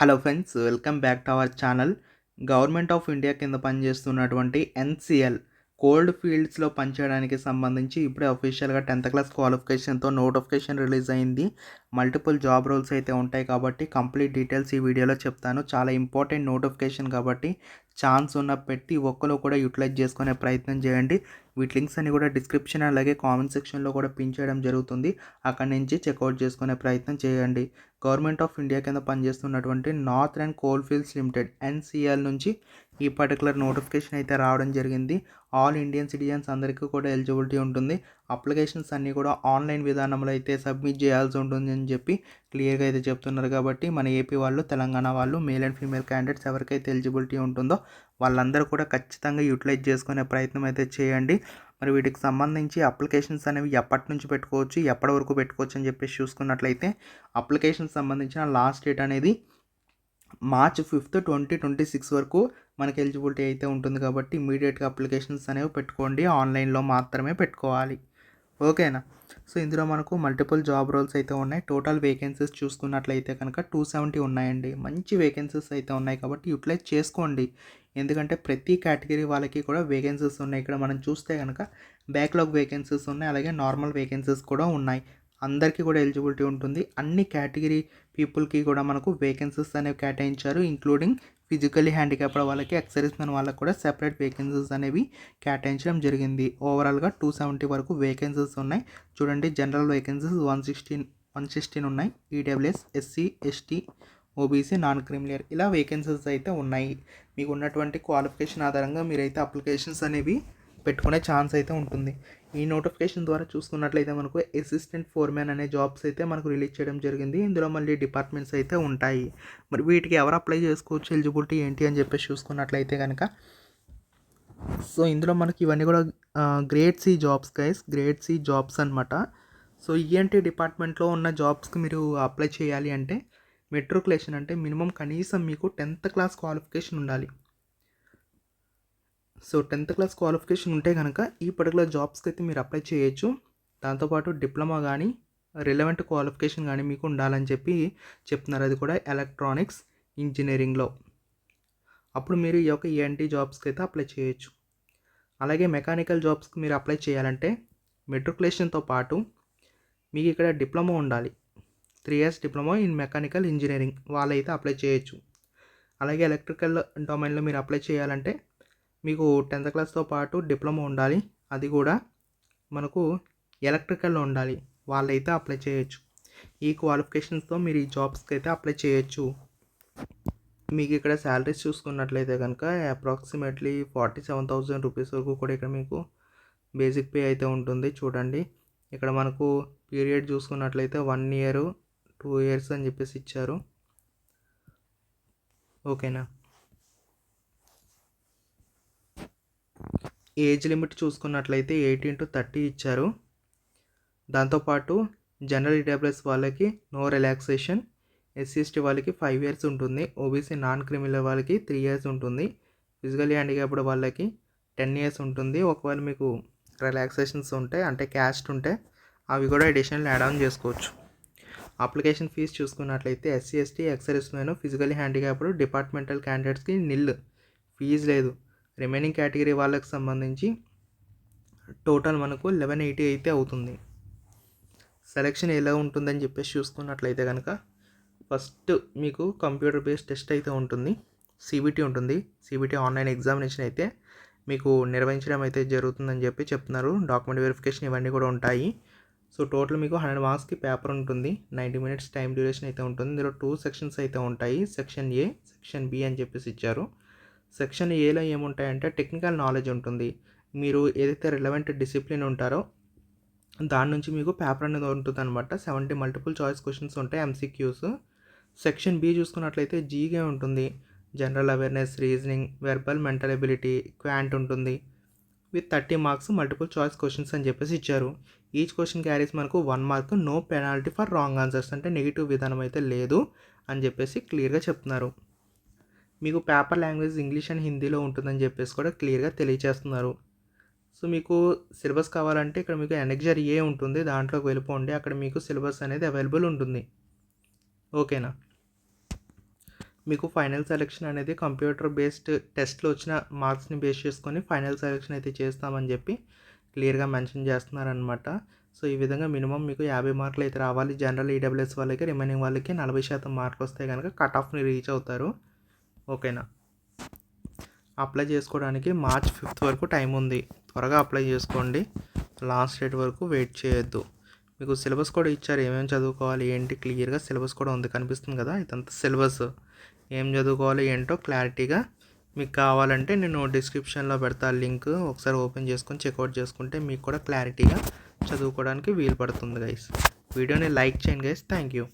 Hello friends welcome back to our channel. Government of India కింద పనిచేస్తున్నటువంటి NCL cold ఫీల్డ్స్లో పనిచేయడానికి సంబంధించి ఇప్పుడే అఫీషియల్గా టెన్త్ క్లాస్ క్వాలిఫికేషన్తో నోటిఫికేషన్ రిలీజ్ అయింది. మల్టిపుల్ జాబ్ రోల్స్ అయితే ఉంటాయి కాబట్టి కంప్లీట్ డీటెయిల్స్ ఈ వీడియోలో చెప్తాను. చాలా ఇంపార్టెంట్ నోటిఫికేషన్ కాబట్టి ఛాన్స్ ఉన్న ప్రతి ఒక్కరు కూడా యూటిలైజ్ చేసుకునే ప్రయత్నం చేయండి. వీటి లింక్స్ అన్ని కూడా డిస్క్రిప్షన్ అలాగే కామెంట్ సెక్షన్లో కూడా పిన్ చేయడం జరుగుతుంది. అక్కడి నుంచి చెక్అవుట్ చేసుకునే ప్రయత్నం చేయండి. గవర్నమెంట్ ఆఫ్ ఇండియా కింద పనిచేస్తున్నటువంటి north and coal fields limited NCL నుంచి ఈ పర్టికులర్ నోటిఫికేషన్ అయితే రావడం జరిగింది. ఆల్ ఇండియన్ సిటిజన్స్ అందరికీ కూడా ఎలిజిబిలిటీ ఉంటుంది. అప్లికేషన్స్ అన్నీ కూడా ఆన్లైన్ విధానంలో అయితే సబ్మిట్ చేయాల్సి ఉంటుంది అని చెప్పి క్లియర్గా అయితే చెప్తున్నారు కాబట్టి మన ఏపీ వాళ్ళు తెలంగాణ వాళ్ళు మేల్ అండ్ ఫీమేల్ క్యాండిడేట్స్ ఎవరికైతే ఎలిజిబిలిటీ ఉంటుందో వాళ్ళందరూ కూడా ఖచ్చితంగా యూటిలైజ్ చేసుకునే ప్రయత్నం అయితే చేయండి. మరి వీటికి సంబంధించి అప్లికేషన్స్ అనేవి ఎప్పటి నుంచి పెట్టుకోవచ్చు ఎప్పటి వరకు పెట్టుకోవచ్చు అని చెప్పేసి చూసుకున్నట్లయితే అప్లికేషన్ సంబంధించిన లాస్ట్ డేట్ అనేది March fifth twenty twenty six వరకు మనకి ఎలిజిబిలిటీ అయితే ఉంటుంది కాబట్టి ఇమీడియట్గా అప్లికేషన్స్ అనేవి పెట్టుకోండి. ఆన్లైన్లో మాత్రమే పెట్టుకోవాలి. ఓకేనా? సో ఇందులో మనకు మల్టిపుల్ జాబ్ రోల్స్ అయితే ఉన్నాయి. టోటల్ వేకెన్సీస్ చూసుకున్నట్లయితే కనుక టూ సెవెంటీ ఉన్నాయండి. మంచి వేకెన్సీస్ అయితే ఉన్నాయి కాబట్టి యూటిలైజ్ చేసుకోండి. ఎందుకంటే ప్రతి కేటగిరీ వాళ్ళకి కూడా వేకెన్సీస్ ఉన్నాయి. ఇక్కడ మనం చూస్తే కనుక బ్యాక్లాగ్ వేకెన్సీస్ ఉన్నాయి. అలాగే నార్మల్ వేకెన్సీస్ కూడా ఉన్నాయి. అందరికీ కూడా ఎలిజిబిలిటీ ఉంటుంది. అన్ని కేటగిరీ పీపుల్కి కూడా మనకు వేకెన్సీస్ అనేవి కేటాయించారు ఇంక్లూడింగ్ ఫిజికలీ హ్యాండిక్యాప్డ్ వాళ్ళకి ఎక్సైజ్ మెన్ వాళ్ళకి కూడా సెపరేట్ వేకెన్సీస్ అనేవి కేటాయించడం జరిగింది. ఓవరాల్గా టూ సెవెంటీ వరకు వేకెన్సీస్ ఉన్నాయి. చూడండి general vacancies one sixteen one sixteen ఉన్నాయి. EWS SC ST OBC non creamy layer ఇలా వేకెన్సీస్ అయితే ఉన్నాయి. మీకు ఉన్నటువంటి క్వాలిఫికేషన్ ఆధారంగా మీరైతే అప్లికేషన్స్ అనేవి పెట్టుకునే ఛాన్స్ అయితే ఉంటుంది. ఈ నోటిఫికేషన్ ద్వారా చూసుకున్నట్లయితే మనకు అసిస్టెంట్ ఫోర్మ్యాన్ అనే జాబ్స్ అయితే మనకు రిలీజ్ చేయడం జరిగింది. ఇందులో మళ్ళీ డిపార్ట్మెంట్స్ అయితే ఉంటాయి. మరి వీటికి ఎవరు అప్లై చేసుకోవచ్చు? ఎలిజిబిలిటీ ఏంటి అని చెప్పేసి చూసుకున్నట్లయితే కనుక సో ఇందులో మనకి ఇవన్నీ కూడా grade C jobs guys grade C jobs అనమాట సో ఈఎన్టీ డిపార్ట్మెంట్లో ఉన్న జాబ్స్కి మీరు అప్లై చేయాలి అంటే మెట్రికులేషన్ అంటే మినిమం కనీసం మీకు టెన్త్ క్లాస్ క్వాలిఫికేషన్ ఉండాలి. సో టెన్త్ క్లాస్ క్వాలిఫికేషన్ ఉంటే కనుక ఈ పర్టికులర్ జాబ్స్కి అయితే మీరు అప్లై చేయొచ్చు. దాంతోపాటు డిప్లొమా కానీ రిలవెంట్ క్వాలిఫికేషన్ కానీ మీకు ఉండాలని చెప్పి చెప్తున్నారు. అది కూడా ఎలక్ట్రానిక్స్ ఇంజనీరింగ్లో. అప్పుడు మీరు ఈ యొక్క ఏఎన్టీ జాబ్స్కి అయితే అప్లై చేయొచ్చు. అలాగే మెకానికల్ జాబ్స్కి మీరు అప్లై చేయాలంటే మెట్రికులేషన్తో పాటు మీకు ఇక్కడ డిప్లొమా ఉండాలి. Three years diploma in mechanical engineering. వాళ్ళైతే అప్లై చేయొచ్చు. అలాగే ఎలక్ట్రికల్ డొమైన్లో మీరు అప్లై చేయాలంటే మీకు టెన్త్ క్లాస్తో పాటు డిప్లొమా ఉండాలి. అది కూడా మనకు ఎలక్ట్రికల్లో ఉండాలి. వాళ్ళైతే అప్లై చేయొచ్చు. ఈ క్వాలిఫికేషన్స్తో మీరు ఈ జాబ్స్కి అయితే అప్లై చేయొచ్చు. మీకు ఇక్కడ శాలరీస్ చూసుకున్నట్లయితే కనుక approximately forty seven thousand rupees వరకు కూడా ఇక్కడ మీకు బేసిక్ పే అయితే ఉంటుంది. చూడండి. ఇక్కడ మనకు పీరియడ్ చూసుకున్నట్లయితే వన్ ఇయర్ టూ ఇయర్స్ అని చెప్పేసి ఇచ్చారు. ఓకేనా ఏజ్ లిమిట్ చూసుకున్నట్లయితే ఎయిటీన్ టు థర్టీ ఇచ్చారు. దాంతోపాటు జనరల్ ఈడబ్ల్యూఎస్ వాళ్ళకి నో రిలాక్సేషన్ ఎస్సీఎస్టీ వాళ్ళకి ఫైవ్ ఇయర్స్ ఉంటుంది ఓబీసీ నాన్ క్రిమినల్ వాళ్ళకి త్రీ ఇయర్స్ ఉంటుంది ఫిజికలీ హ్యాండిక్యాప్డ్ వాళ్ళకి టెన్ ఇయర్స్ ఉంటుంది. ఒకవేళ మీకు రిలాక్సేషన్స్ ఉంటాయి అంటే క్యాస్ట్ ఉంటే అవి కూడా అడిషనల్ యాడ్ ఆన్ చేసుకోవచ్చు. అప్లికేషన్ ఫీజు చూసుకున్నట్లయితే SC ST ex service men physically handicapped departmental క్యాండిడేట్స్కి నిల్ ఫీజు లేదు. రిమైనింగ్ కేటగిరీ వాళ్ళకి సంబంధించి టోటల్ మనకు లెవెన్ ఎయిటీ అయితే అవుతుంది. సెలెక్షన్ ఎలా ఉంటుందని చెప్పేసి చూసుకున్నట్లయితే కనుక ఫస్ట్ మీకు కంప్యూటర్ బేస్డ్ టెస్ట్ అయితే ఉంటుంది. సిబిటీ ఉంటుంది. సిబిటీ ఆన్లైన్ ఎగ్జామినేషన్ అయితే మీకు నిర్వహించడం అయితే జరుగుతుందని చెప్పి చెప్తున్నారు. డాక్యుమెంట్ వెరిఫికేషన్ ఇవన్నీ కూడా ఉంటాయి. సో టోటల్ మీకు హండ్రెడ్ మార్క్స్కి పేపర్ ఉంటుంది. నైంటీ మినిట్స్ టైం డ్యూరేషన్ అయితే ఉంటుంది. ఇందులో టూ సెక్షన్స్ అయితే ఉంటాయి. సెక్షన్ ఏ సెక్షన్ బి అని చెప్పేసి ఇచ్చారు. సెక్షన్ ఏలో ఏముంటాయంటే టెక్నికల్ నాలెడ్జ్ ఉంటుంది. మీరు ఏదైతే రిలవెంట్ డిసిప్లిన్ ఉంటారో దాని నుంచి మీకు పేపర్ అనేది ఉంటుంది అనమాట సెవెంటీ మల్టిపుల్ చాయిస్ క్వశ్చన్స్ ఉంటాయి ఎంసీక్యూస్ సెక్షన్ బి చూసుకున్నట్లయితే జీగా ఉంటుంది. General awareness reasoning verbal mental ability quant ఉంటుంది. With thirty marks multiple choice questions అని చెప్పేసి ఇచ్చారు. ఈచ్ క్వశ్చన్ క్యారీస్ మనకు one mark no penalty for wrong answers. అంటే నెగిటివ్ విధానం అయితే లేదు అని చెప్పేసి క్లియర్గా చెప్తున్నారు. మీకు పేపర్ లాంగ్వేజ్ ఇంగ్లీష్ అండ్ హిందీలో ఉంటుందని చెప్పేసి కూడా క్లియర్గా తెలియచేస్తున్నారు. సో మీకు సిలబస్ కావాలంటే ఇక్కడ మీకు ఎనెక్జర్ ఏ ఉంటుంది దాంట్లోకి వెళ్ళిపోండి. అక్కడ మీకు సిలబస్ అనేది అవైలబుల్ ఉంటుంది. ఓకేనా? మీకు ఫైనల్ సెలెక్షన్ అనేది కంప్యూటర్ బేస్డ్ టెస్ట్లో వచ్చిన మార్క్స్ని బేస్ చేసుకొని ఫైనల్ సెలెక్షన్ అయితే చేస్తామని చెప్పి క్లియర్గా మెన్షన్ చేస్తున్నారనమాట సో ఈ విధంగా మినిమం మీకు యాభై మార్కులు అయితే రావాలి. జనరల్ ఈడబ్ల్యూఎస్ వాళ్ళకి రిమైనింగ్ వాళ్ళకి నలభై శాతం మార్కులు వస్తే కనుక కట్ ఆఫ్ని రీచ్ అవుతారు. ఓకేనా? అప్లై చేసుకోవడానికి మార్చ్ ఫిఫ్త్ వరకు టైం ఉంది. త్వరగా అప్లై చేసుకోండి. లాస్ట్ డేట్ వరకు వెయిట్ చేయొద్దు. మీకు సిలబస్ కూడా ఇచ్చారు. ఏమేమి చదువుకోవాలి ఏంటి? క్లియర్గా సిలబస్ కూడా ఉంది. కనిపిస్తుంది కదా? ఇదంతా సిలబస్. ఏం చదువుకోవాలి ఏంటో క్లారిటీగా మీకు కావాలంటే నేను డిస్క్రిప్షన్లో పెడతా లింక్. ఒకసారి ఓపెన్ చేసుకొని చెక్అవుట్ చేసుకుంటే మీకు కూడా క్లారిటీగా చదువుకోవడానికి వీలు పడుతుంది గైస్ వీడియోని లైక్ చేయండి గైస్ థ్యాంక్ యూ